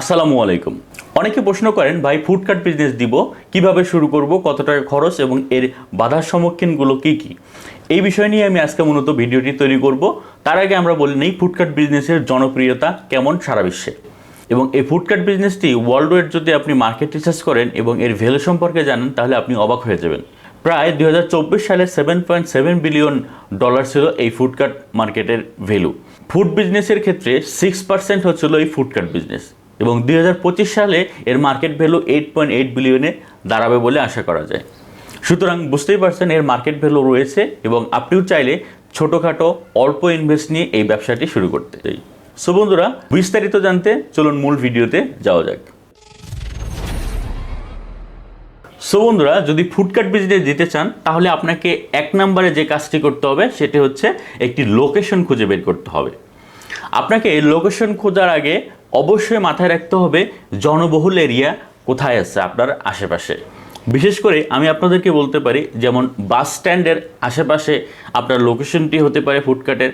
আসসালামু আলাইকুম। অনেকে প্রশ্ন করেন, ভাই ফুডকার্ট বিজনেস দিব, কীভাবে শুরু করব, কত টাকা খরচ এবং এর বাধার সম্মুখীনগুলো কী কী? এই বিষয় নিয়ে আমি আজকে মূলত ভিডিওটি তৈরি করব। তার আগে আমরা বলে নিই ফুডকার্ট বিজনেসের জনপ্রিয়তা কেমন সারা বিশ্বে। এবং এই ফুডকার্ট বিজনেসটি ওয়ার্ল্ড ওয়েড যদি আপনি মার্কেট রিসার্চ করেন এবং এর ভ্যালু সম্পর্কে জানেন, তাহলে আপনি অবাক হয়ে যাবেন। প্রায় দু হাজার চব্বিশ সালে seven point seven billion dollar ছিল এই ফুডকার্ট মার্কেটের ভ্যালু। ফুড বিজনেসের ক্ষেত্রে সিক্স পার্সেন্ট হচ্ছিল এই ফুডকার্ট বিজনেস। এবং দুই হাজার পঁচিশ সালে এর market value eight point eight বিলিয়নে দাঁড়াবে বলে আশা করা যায়। সুতরাং বুঝতেই পারছেন এর মার্কেট ভ্যালু রয়েছে এবং আপনিও চাইলে ছোটোখাটো অল্প ইনভেস্ট নিয়ে এই ব্যবসাটি শুরু করতে চাই সো বন্ধুরা, বিস্তারিত জানতে চলুন মূল ভিডিওতে যাওয়া যাক। সো বন্ধুরা, যদি ফুডকার্ট বিজনেস দিতে চান, তাহলে আপনাকে এক নম্বরে যে কাজটি করতে হবে, সেটি হচ্ছে একটি লোকেশন খুঁজে বের করতে হবে। আপনাকে লোকেশন খোঁজার আগে অবশ্যই মাথায় রাখতে হবে, জনবহুল এরিয়া কোথায় আছে আপনার আশেপাশে। বিশেষ করে আমি আপনাদেরকে বলতে পারি, যেমন বাস স্ট্যান্ডের আশেপাশে আপনার লোকেশনটি হতে পারে ফুডকার্টের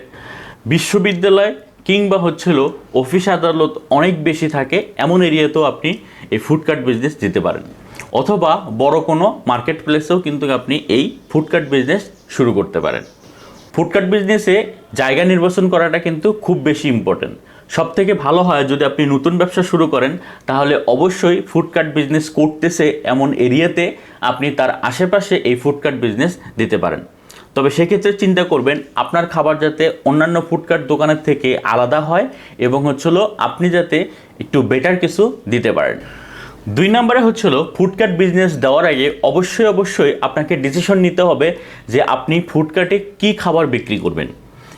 বিশ্ববিদ্যালয় কিংবা হচ্ছিল অফিস আদালত অনেক বেশি থাকে, এমন এরিয়াতেও আপনি এই ফুডকার্ট বিজনেস দিতে পারেন। অথবা বড় কোনো মার্কেট প্লেসেও কিন্তু আপনি এই ফুডকার্ট বিজনেস শুরু করতে পারেন। ফুডকার্ট বিজনেসে জায়গা নির্বাচন করাটা কিন্তু খুব বেশি ইম্পর্টেন্ট সব থেকে ভালো হয় যদি আপনি নতুন ব্যবসা শুরু করেন, তাহলে অবশ্যই ফুডকার্ট বিজনেস করতেছে এমন এরিয়াতে আপনি তার আশেপাশে এই ফুডকার্ট বিজনেস দিতে পারেন। তবে সেক্ষেত্রে চিন্তা করবেন, আপনার খাবার যাতে অন্যান্য ফুডকার্ট দোকানের থেকে আলাদা হয় এবং হচ্ছিল আপনি যাতে একটু বেটার কিছু দিতে পারেন। দুই নম্বরে হচ্ছিল ফুডকার্ট বিজনেস দেওয়ার আগে অবশ্যই অবশ্যই আপনাকে ডিসিশন নিতে হবে যে আপনি ফুডকার্টে কি খাবার বিক্রি করবেন।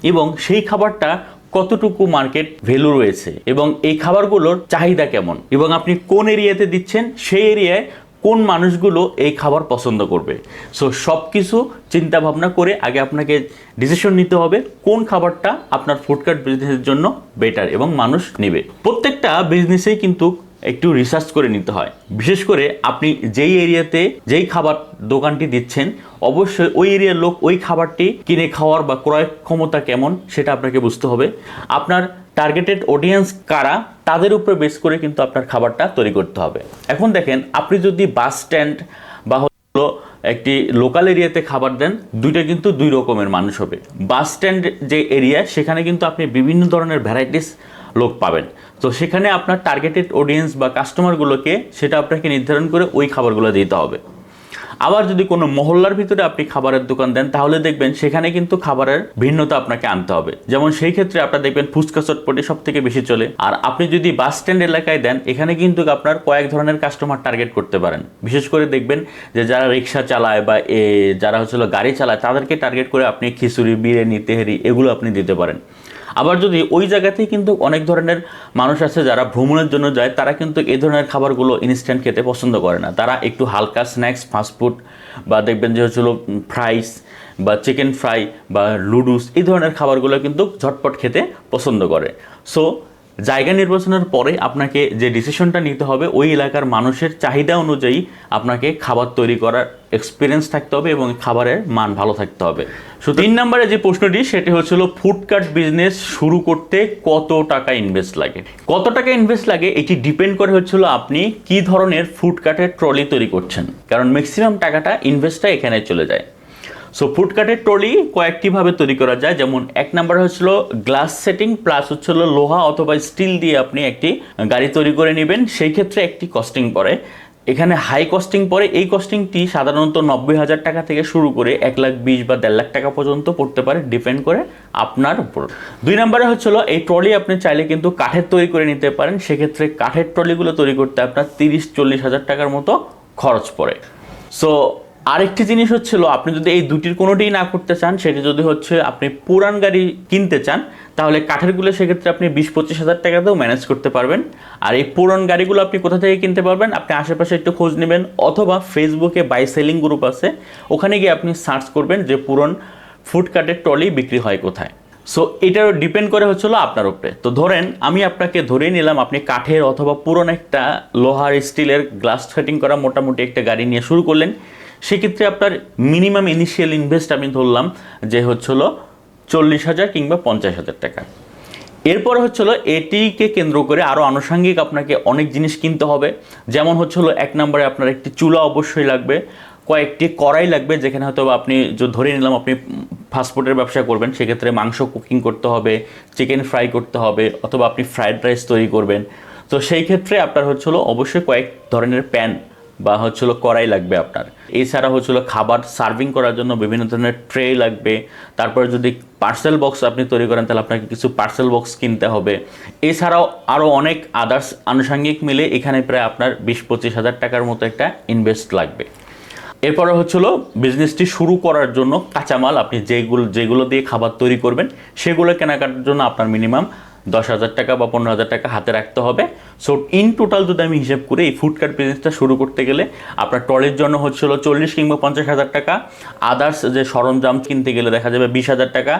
এবং সেই খাবারটা কতটুকু মার্কেট ভ্যালু রয়েছে এবং এই খাবারগুলোর চাহিদা কেমন? এবং আপনি কোন এরিয়াতে দিচ্ছেন? সেই এরিয়ায় কোন মানুষগুলো এই খাবার পছন্দ করবে? সো সব কিছু চিন্তা ভাবনা করে আগে আপনাকে ডিসিশন নিতে হবে কোন খাবারটা আপনার ফুডকার্ট বিজনেসের জন্য বেটার এবং মানুষ নেবে। প্রত্যেকটা বিজনেসেই কিন্তু একটু রিসার্চ করে নিতে হয়। বিশেষ করে আপনি যেই এরিয়াতে যেই খাবার দোকানটি দিচ্ছেন, অবশ্যই ওই এরিয়ার লোক ওই খাবারটি কিনে খাওয়ার বা ক্রয় ক্ষমতা কেমন সেটা আপনাকে বুঝতে হবে। আপনার টার্গেটেড অডিয়েন্স কারা, তাদের উপরে বেস করে কিন্তু আপনার খাবারটা তৈরি করতে হবে। এখন দেখেন, আপনি যদি বাস স্ট্যান্ড বা হলো একটি লোকাল এরিয়াতে খাবার দেন, দুইটা কিন্তু দুই রকমের মানুষ হবে। বাস স্ট্যান্ড যে এরিয়া সেখানে কিন্তু আপনি বিভিন্ন ধরনের ভ্যারাইটিস লোক পাবেন। তো সেখানে আপনার টার্গেটেড অডিয়েন্স বা কাস্টমারগুলোকে সেটা আপনাকে নির্ধারণ করে ওই খাবারগুলো দিতে হবে। আবার যদি কোনো মহল্লার ভিতরে আপনি খাবারের দোকান দেন, তাহলে দেখবেন সেখানে কিন্তু খাবারের ভিন্নতা আপনাকে আনতে হবে। যেমন সেই ক্ষেত্রে আপনার দেখবেন ফুচকা চটপটি সব থেকে বেশি চলে। আর আপনি যদি বাস স্ট্যান্ড এলাকায় দেন, এখানে কিন্তু আপনার কয়েক ধরনের কাস্টমার টার্গেট করতে পারেন। বিশেষ করে দেখবেন যে যারা রিক্সা চালায় বা এ, যারা হচ্ছিল গাড়ি চালায়, তাদেরকে টার্গেট করে আপনি খিচুড়ি, বিরিয়ানি, তেহারি এগুলো আপনি দিতে পারেন। আবার যদি ওই জায়গাতেই কিন্তু অনেক ধরনের মানুষ আছে যারা ভ্রমণের জন্য যায়, তারা কিন্তু এই ধরনের খাবারগুলো ইনস্ট্যান্ট খেতে পছন্দ করে না। তারা একটু হালকা স্ন্যাক্স ফাস্টফুড বা দেখবেন যে হচ্ছিল ফ্রাইস বা চিকেন ফ্রাই বা লুডুস এই ধরনের খাবারগুলো কিন্তু ঝটপট খেতে পছন্দ করে। সো জায়গা নির্বাচনের পরে আপনাকে যে ডিসিশনটা নিতে হবে, ওই এলাকার মানুষের চাহিদা অনুযায়ী আপনাকে খাবার তৈরি করার এক্সপিরিয়েন্স থাকতে হবে এবং খাবারের মান ভালো থাকতে হবে। সো তিন নম্বরে যে প্রশ্নটি, সেটি হচ্ছিল ফুডকার্ট বিজনেস শুরু করতে কত টাকা ইনভেস্ট লাগে? কত টাকা ইনভেস্ট লাগে? এটি ডিপেন্ড করে হচ্ছিল আপনি কি ধরনের ফুডকার্টের ট্রলি তৈরি করছেন। কারণ ম্যাক্সিমাম টাকাটা ইনভেস্টটা এখানে চলে যায়। সো ফুডকার্টের ট্রলি কয়েকটিভাবে তৈরি করা যায়। যেমন এক নাম্বার হচ্ছিল গ্লাস সেটিং প্লাস হচ্ছিল লোহা অথবা স্টিল দিয়ে আপনি একটি গাড়ি তৈরি করে নেবেন। সেই ক্ষেত্রে একটি কস্টিং পড়ে। এখানে হাই কস্টিং পরে এই কস্টিংটি সাধারণত নব্বই হাজার টাকা থেকে শুরু করে এক লাখ বিশ বা দেড় লাখ টাকা পর্যন্ত পড়তে পারে ডিপেন্ড করে আপনার উপর। দুই নম্বরে হচ্ছিল এই ট্রলি আপনি চাইলে কিন্তু কাঠের তৈরি করে নিতে পারেন। সেক্ষেত্রে কাঠের ট্রলিগুলো তৈরি করতে আপনার তিরিশ, চল্লিশ হাজার টাকার মতো খরচ পড়ে। সো আরেকটি জিনিস হচ্ছিল আপনি যদি এই দুটির কোনোটিই না করতে চান, সেটি যদি হচ্ছে আপনি পুরান গাড়ি কিনতে চান, তাহলে কাঠেরগুলো সেক্ষেত্রে আপনি বিশ পঁচিশ হাজার টাকাতেও ম্যানেজ করতে পারবেন। আর এই পুরন গাড়িগুলো আপনি কোথা থেকে কিনতে পারবেন, আপনি আশেপাশে একটু খোঁজ নেবেন, অথবা ফেসবুকে বাই সেলিং গ্রুপ আছে, ওখানে গিয়ে আপনি সার্চ করবেন যে পুরন ফুড কার্টের ট্রলি বিক্রি হয় কোথায়। সো এটার ডিপেন্ড করে হচ্ছিল আপনার উপরে। তো ধরেন, আমি আপনাকে ধরে নিলাম, আপনি কাঠের অথবা পুরনো একটা লোহার স্টিলের গ্লাস ফিটিং করা মোটামুটি একটা গাড়ি নিয়ে শুরু করলেন সেক্ষেত্রে আপনার মিনিমাম ইনিশিয়াল ইনভেস্ট আমি ধরলাম যে হচ্ছিল চল্লিশ হাজার কিংবা পঞ্চাশ হাজার টাকা। এরপর হচ্ছে এটিকে কেন্দ্র করে আরও আনুষঙ্গিক আপনাকে অনেক জিনিস কিনতে হবে। যেমন হচ্ছে হলো এক নম্বরে আপনার একটি চুলা অবশ্যই লাগবে, কয়েকটি কড়াই লাগবে, যেখানে হয়তো আপনি ধরে নিলাম আপনি ফাস্টফুডের ব্যবসা করবেন, সেক্ষেত্রে মাংস কুকিং করতে হবে চিকেন ফ্রাই করতে হবে, অথবা আপনি ফ্রায়েড রাইস তৈরি করবেন। তো সেই ক্ষেত্রে আপনার হচ্ছে হলো অবশ্যই কয়েক ধরনের প্যান বা হচ্ছিল কড়াই লাগবে আপনার। এছাড়া হচ্ছিল খাবার সার্ভিং করার জন্য বিভিন্ন ধরনের ট্রে লাগবে। তারপরে যদি পার্সেল বক্স আপনি তৈরি করেন, তাহলে আপনাকে কিছু পার্সেল বক্স কিনতে হবে। এছাড়াও আরও অনেক আদার্স আনুষঙ্গিক মিলে এখানে প্রায় আপনার বিশ পঁচিশ হাজার টাকার মতো একটা ইনভেস্ট লাগবে। এরপরে হচ্ছিল বিজনেসটি শুরু করার জন্য কাঁচামাল, আপনি যেগুলো যেগুলো দিয়ে খাবার তৈরি করবেন, সেগুলো কেনাকাটার জন্য আপনার মিনিমাম দশ হাজার টাকা বা পনেরো হাজার টাকা হাতে রাখতে হবে। সো ইন টোটাল যদি আমি হিসেব করি, এই ফুডকার্ট বিজনেসটা শুরু করতে গেলে আপনার টলের জন্য হচ্ছিল চল্লিশ কিংবা পঞ্চাশ হাজার টাকা। আদার্স যে সরঞ্জাম কিনতে গেলে দেখা যাবে বিশ হাজার টাকা।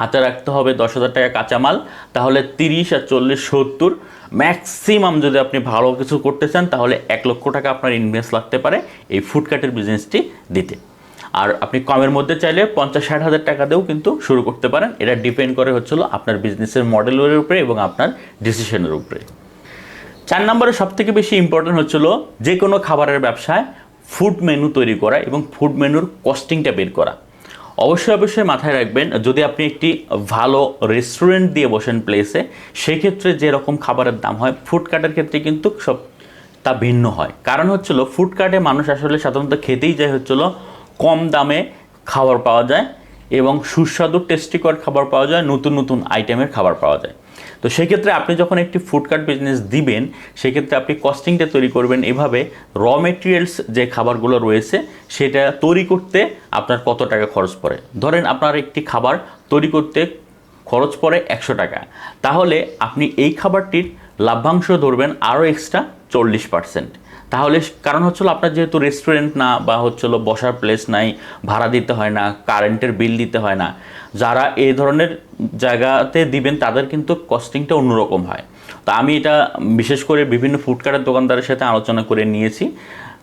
হাতে রাখতে হবে দশ হাজার টাকা কাঁচামাল, তাহলে তিরিশ আর চল্লিশ সত্তর। ম্যাক্সিমাম যদি আপনি ভালো কিছু করতে চান, তাহলে এক লক্ষ টাকা আপনার ইনভেস্ট লাগতে পারে এই ফুডকার্টের বিজনেসটি দিতে। আর আপনি কমের মধ্যে চাইলে পঞ্চাশ ষাট হাজার টাকা দিয়েও কিন্তু শুরু করতে পারেন। এটা ডিপেন্ড করে হচ্ছিল আপনার বিজনেসের মডেলের উপরে এবং আপনার ডিসিশনের উপরে। চার নম্বরে সব থেকে বেশি ইম্পর্টেন্ট হচ্ছিল যে কোনো খাবারের ব্যবসায় ফুড মেনু তৈরি করা এবং ফুড মেনুর কস্টিংটা বের করা। অবশ্যই অবশ্যই মাথায় রাখবেন, যদি আপনি একটি ভালো রেস্টুরেন্ট দিয়ে বসেন প্লেসে সেক্ষেত্রে যেরকম খাবারের দাম হয় ফুড কার্টের ক্ষেত্রে কিন্তু সব তা ভিন্ন হয়। কারণ হচ্ছিল ফুডকার্টে মানুষ আসলে সাধারণত খেতেই যায় হচ্ছিল কম দামে খাবার পাওয়া যায় এবং সুস্বাদু টেস্টিকর খাবার পাওয়া যায়, নতুন নতুন আইটেমের খাবার পাওয়া যায়। তো সেক্ষেত্রে আপনি যখন একটি ফুডকার্ট বিজনেস দিবেন, সেক্ষেত্রে আপনি কস্টিংটা তৈরি করবেন এভাবে র মেটেরিয়ালস যে খাবারগুলো রয়েছে, সেটা তৈরি করতে আপনার কত টাকা খরচ পড়ে? ধরেন আপনার একটি খাবার তৈরি করতে খরচ পড়ে একশো টাকা। তাহলে আপনি এই খাবারটির লাভ্যাংশ ধরবেন আরও এক্সট্রা চল্লিশ পার্সেন্ট তাহলে কারণ হচ্ছিল আপনার যেহেতু রেস্টুরেন্ট না বা হচ্ছিল বসার প্লেস নাই, ভাড়া দিতে হয় না কারেন্টের বিল দিতে হয় না, যারা এই ধরনের জায়গাতে দিবেন তাদের কিন্তু কস্টিংটা অন্যরকম হয়। তা আমি এটা বিশেষ করে বিভিন্ন ফুডকার্টের দোকানদারের সাথে আলোচনা করে নিয়েছি।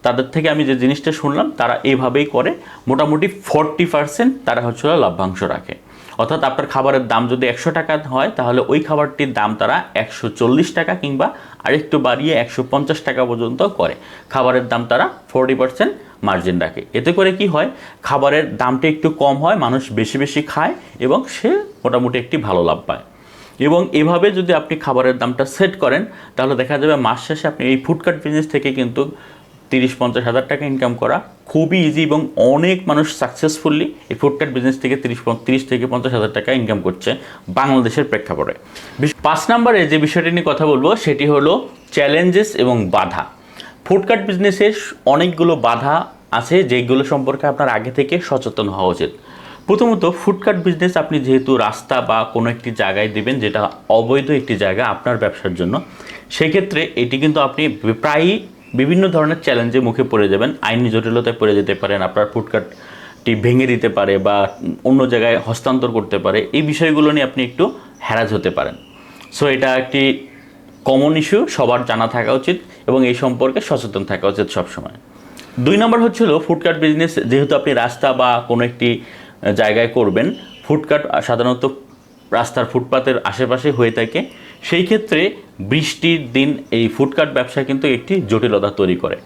তাদের থেকে আমি যে জিনিসটা শুনলাম, তারা এইভাবেই করে। মোটামুটি ফর্টি পার্সেন্ট তারা হচ্ছিল লাভ্যাংশ রাখে। অর্থাৎ আপনার খাবারের দাম যদি একশো টাকা হয়, তাহলে ওই খাবারটির দাম তারা একশো চল্লিশ টাকা কিংবা আরেকটু বাড়িয়ে একশো পঞ্চাশ টাকা পর্যন্ত করে। খাবারের দাম তারা ফোরটি পার্সেন্ট মার্জিন রাখে। এতে করে কি হয়? খাবারের দামটা একটু কম হয়, মানুষ বেশি বেশি খায় এবং সে মোটামুটি একটি ভালো লাভ পায়। এবং এভাবে যদি আপনি খাবারের দামটা সেট করেন, তাহলে দেখা যাবে মাস শেষে আপনি এই ফুডকার্ট বিজনেস থেকে কিন্তু তিরিশ পঞ্চাশ হাজার টাকা ইনকাম করা খুবই ইজি এবং অনেক মানুষ সাকসেসফুলি এই ফুডকার্ট বিজনেস থেকে তিরিশ তিরিশ থেকে পঞ্চাশ হাজার টাকা ইনকাম করছে বাংলাদেশের প্রেক্ষাপটে। পাঁচ নম্বরে যে বিষয়টি নিয়ে কথা বলব সেটি হলো চ্যালেঞ্জেস এবং বাধা। ফুডকার্ট বিজনেসের অনেকগুলো বাধা আছে যেগুলো সম্পর্কে আপনার আগে থেকে সচেতন হওয়া উচিত। প্রথমত ফুডকার্ট বিজনেস আপনি যেহেতু রাস্তা বা কোনো একটি জায়গায় দেবেন, যেটা অবৈধ একটি জায়গা আপনার ব্যবসার জন্য, সেক্ষেত্রে এটি কিন্তু আপনি প্রায়ই বিভিন্ন ধরনের চ্যালেঞ্জের মুখে পড়ে যাবেন। আইনি জটিলতায় পড়ে যেতে পারেন, আপনার ফুডকার্টটি ভেঙে দিতে পারে বা অন্য জায়গায় হস্তান্তর করতে পারে। এই বিষয়গুলো নিয়ে আপনি একটু হ্যারাজ হতে পারেন। সো এটা একটি কমন ইস্যু সবার জানা থাকা উচিত এবং এই সম্পর্কে সচেতন থাকা উচিত সবসময়। দুই নম্বর হচ্ছিল ফুডকার্ট বিজনেস যেহেতু আপনি রাস্তা বা কোনো একটি জায়গায় করবেন ফুডকার্ট সাধারণত রাস্তার ফুটপাতের আশেপাশে হয়ে থাকে। সেই ক্ষেত্রে বৃষ্টির দিন এই ফুডকার্ট ব্যবসা কিন্তু একটি জটিলতা তৈরি করে।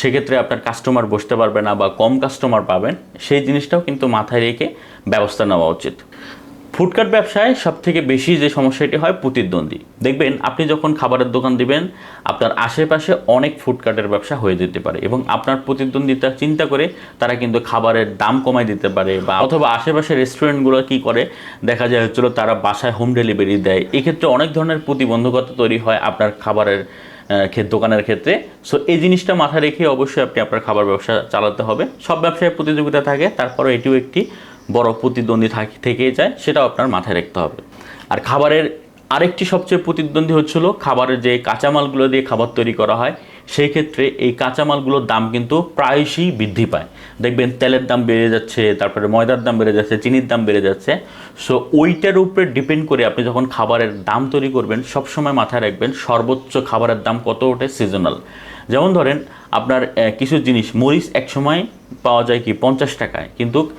সেক্ষেত্রে আপনার কাস্টমার বসতে পারবে না বা কম কাস্টমার পাবেন, সেই জিনিসটাও কিন্তু মাথায় রেখে ব্যবস্থা নেওয়া উচিত। ফুডকার্ট ব্যবসায় সব থেকে বেশি যে সমস্যাটি হয়, প্রতিদ্বন্দ্বী। দেখবেন, আপনি যখন খাবারের দোকান দিবেন, আপনার আশেপাশে অনেক ফুডকার্টের ব্যবসা হয়ে যেতে পারে এবং আপনার প্রতিদ্বন্দ্বিতা চিন্তা করে তারা কিন্তু খাবারের দাম কমায় দিতে পারে বা অথবা আশেপাশে রেস্টুরেন্টগুলো কি করে, দেখা যায় হচ্ছিল তারা বাসায় হোম ডেলিভারি দেয়। এক্ষেত্রে অনেক ধরনের প্রতিবন্ধকতা তৈরি হয় আপনার খাবারের দোকানের ক্ষেত্রে। সো এই জিনিসটা মাথায় রেখে অবশ্যই আপনি আপনার খাবার ব্যবসা চালাতে হবে। সব ব্যবসায় প্রতিযোগিতা থাকে তারপরে এটিও একটি বড় প্রতিদ্বন্দ্বী থাক- থেকেই যায়, সেটাও আপনার মাথায় রাখতে হবে। আর খাবারের আরেকটি সবচেয়ে প্রতিদ্বন্দ্বী হচ্ছিল খাবারের যে কাঁচামালগুলো দিয়ে খাবার তৈরি করা হয়, সেই ক্ষেত্রে এই কাঁচামালগুলোর দাম কিন্তু প্রায়শই বৃদ্ধি পায়। দেখবেন তেলের দাম বেড়ে যাচ্ছে, তারপরে ময়দার দাম বেড়ে যাচ্ছে, চিনির দাম বেড়ে যাচ্ছে। সো ওইটার উপরে ডিপেন্ড করে আপনি যখন খাবারের দাম তৈরি করবেন, সবসময় মাথায় রাখবেন সর্বোচ্চ খাবারের দাম কত ওঠে সিজনাল যেমন ধরেন, আপনার কিছু জিনিস, মরিচ একসময় পাওয়া যায় কি পঞ্চাশ টাকায়, কিন্তু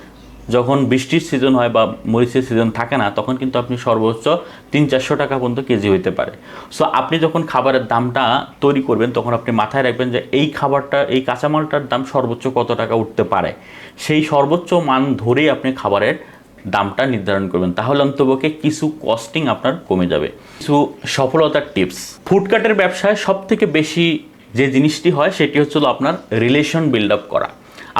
যখন বৃষ্টির সিজন হয় বা মরিচের সিজন থাকে না, তখন কিন্তু আপনি সর্বোচ্চ তিন চারশো টাকা পর্যন্ত কেজি হইতে পারে। সো আপনি যখন খাবারের দামটা তৈরি করবেন, তখন আপনি মাথায় রাখবেন যে এই খাবারটা, এই কাঁচামালটার দাম সর্বোচ্চ কত টাকা উঠতে পারে? সেই সর্বোচ্চ মান ধরেই আপনি খাবারের দামটা নির্ধারণ করবেন। তাহলে অন্তপক্ষে কিছু কস্টিং আপনার কমে যাবে। কিছু সফলতার টিপস ফুডকার্টের ব্যবসায় সব থেকে বেশি যে জিনিসটি হয়, সেটি হচ্ছে হলো আপনার রিলেশন বিল্ড আপ করা।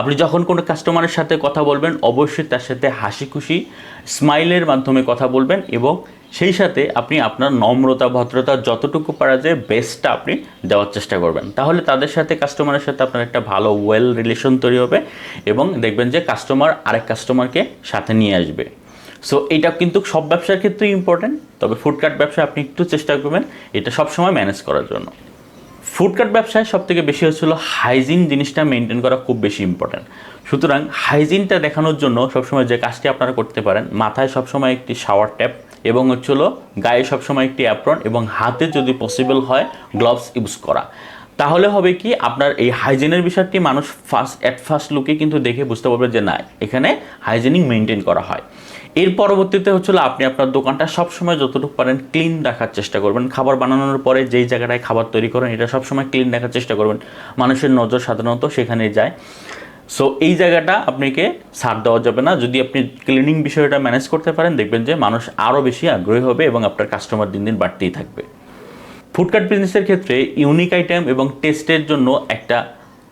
আপনি যখন কোনো কাস্টমারের সাথে কথা বলবেন, অবশ্যই তার সাথে হাসি খুশি স্মাইলের মাধ্যমে কথা বলবেন এবং সেই সাথে আপনি আপনার নম্রতা, ভদ্রতা যতটুকু পারা যায় বেস্টটা আপনি দেওয়ার চেষ্টা করবেন। তাহলে তাদের সাথে কাস্টমারের সাথে আপনার একটা ভালো ওয়েল রিলেশন তৈরি হবে এবং দেখবেন যে কাস্টমার আরেক কাস্টমারকে সাথে নিয়ে আসবে। সো এটা কিন্তু সব ব্যবসার ক্ষেত্রেই ইম্পর্টেন্ট তবে ফুডকার্ট ব্যবসা আপনি একটু চেষ্টা করবেন, এটা সবসময় ম্যানেজ করার জন্য। ফুডকার্ট ব্যবসায় সব থেকে বেশি হচ্ছিল হাইজিন জিনিসটা মেনটেন করা খুব বেশি ইম্পর্ট্যান্ট। সুতরাং হাইজিনটা দেখানোর জন্য সবসময় যে কাজটি আপনারা করতে পারেন, মাথায় সবসময় একটি শাওয়ার ট্যাপ এবং হচ্ছিল গায়ে সবসময় একটি অ্যাপ্রন এবং হাতে যদি পসিবল হয়, গ্লাভস ইউজ করা। তাহলে হবে কি, আপনার এই হাইজিনের বিষয়টি মানুষ ফার্স্ট অ্যাট ফার্স্ট লুকে কিন্তু দেখে বুঝতে পারবে যে না, এখানে হাইজিনিক মেনটেন করা হয়। এর পরবর্তীতে হচ্ছিল আপনি আপনার দোকানটা সবসময় যতটুকু পারেন ক্লিন রাখার চেষ্টা করবেন। খাবার বানানোর পরে যেই জায়গাটায় খাবার তৈরি করেন, এটা সবসময় ক্লিন রাখার চেষ্টা করবেন। মানুষের নজর সাধারণত সেখানে যায়। সো এই জায়গাটা আপনাকে ছাড় দেওয়া যাবে না। যদি আপনি ক্লিনিং বিষয়টা ম্যানেজ করতে পারেন, দেখবেন যে মানুষ আরও বেশি আগ্রহী হবে এবং আপনার কাস্টমার দিন দিন বাড়তেই থাকবে। ফুডকার্ট বিজনেসের ক্ষেত্রে ইউনিক আইটেম এবং টেস্টের জন্য একটা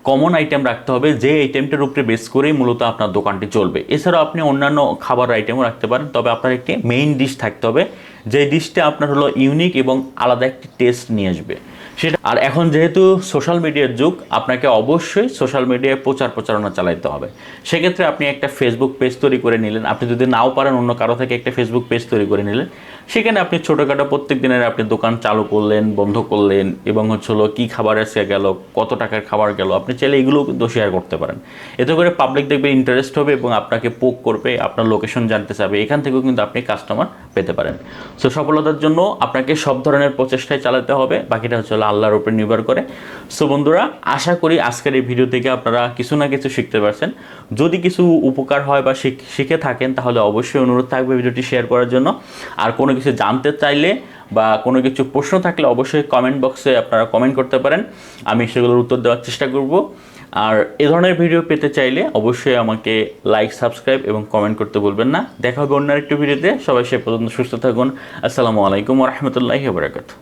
কমন আইটেম রাখতে হবে। যে আইটেমটার উপরে বেস করেই মূলত আপনার দোকানটি চলবে। এছাড়াও আপনি অন্যান্য খাবার আইটেমও রাখতে পারেন, তবে আপনার একটি মেইন ডিশ থাকতে হবে। যে ডিশটা আপনার হলো ইউনিক এবং আলাদা একটি টেস্ট নিয়ে আসবে। সেটা আর এখন যেহেতু সোশ্যাল মিডিয়ার যুগ, আপনাকে অবশ্যই সোশ্যাল মিডিয়ায় প্রচার প্রচারণা চালাইতে হবে। সেক্ষেত্রে আপনি একটা ফেসবুক পেজ তৈরি করে নিলেন। আপনি যদি নাও পারেন, অন্য কারও থেকে একটা ফেসবুক পেজ তৈরি করে নিলেন। সেখানে আপনি ছোটোখাটো প্রত্যেক দিনের আপনি দোকান চালু করলেন, বন্ধ করলেন, এবং হচ্ছে হলো কী খাবার এসে গেল, কত টাকার খাবার গেল, আপনি চাইলে এগুলোও কিন্তু শেয়ার করতে পারেন। এতে করে পাবলিক দেখবে ইন্টারেস্ট হবে এবং আপনাকে পোক করবে, আপনার লোকেশন জানতে চাবে, এখান থেকেও কিন্তু আপনি কাস্টমার পেতে পারেন। সো সফলতার জন্য আপনাকে সব ধরনের প্রচেষ্টায় চালাতে হবে, বাকিটা হচ্ছে হলো আল্লাহর উপরে নির্ভর করে। সো বন্ধুরা, আশা করি আজকের এই ভিডিও থেকে আপনারা কিছু না কিছু শিখতে পারছেন। যদি কিছু উপকার হয় বা শিখে থাকেন, তাহলে অবশ্যই অনুরোধ থাকবে ভিডিওটি শেয়ার করার জন্য। আর কোনো কিছু জানতে চাইলে বা কোনো কিছু প্রশ্ন থাকলে অবশ্যই কমেন্ট বক্সে আপনারা কমেন্ট করতে পারেন। আমি সেগুলোর উত্তর দেওয়ার চেষ্টা করব। আর এ ধরনের ভিডিও পেতে চাইলে অবশ্যই আমাকে লাইক সাবস্ক্রাইব এবং কমেন্ট করতে বলবেন না। দেখা হবে অন্য একটি ভিডিওতে সবাই সে পর্যন্ত সুস্থ থাকুন। আসসালামু আলাইকুম রহমতুল্লাহি বারাকাতু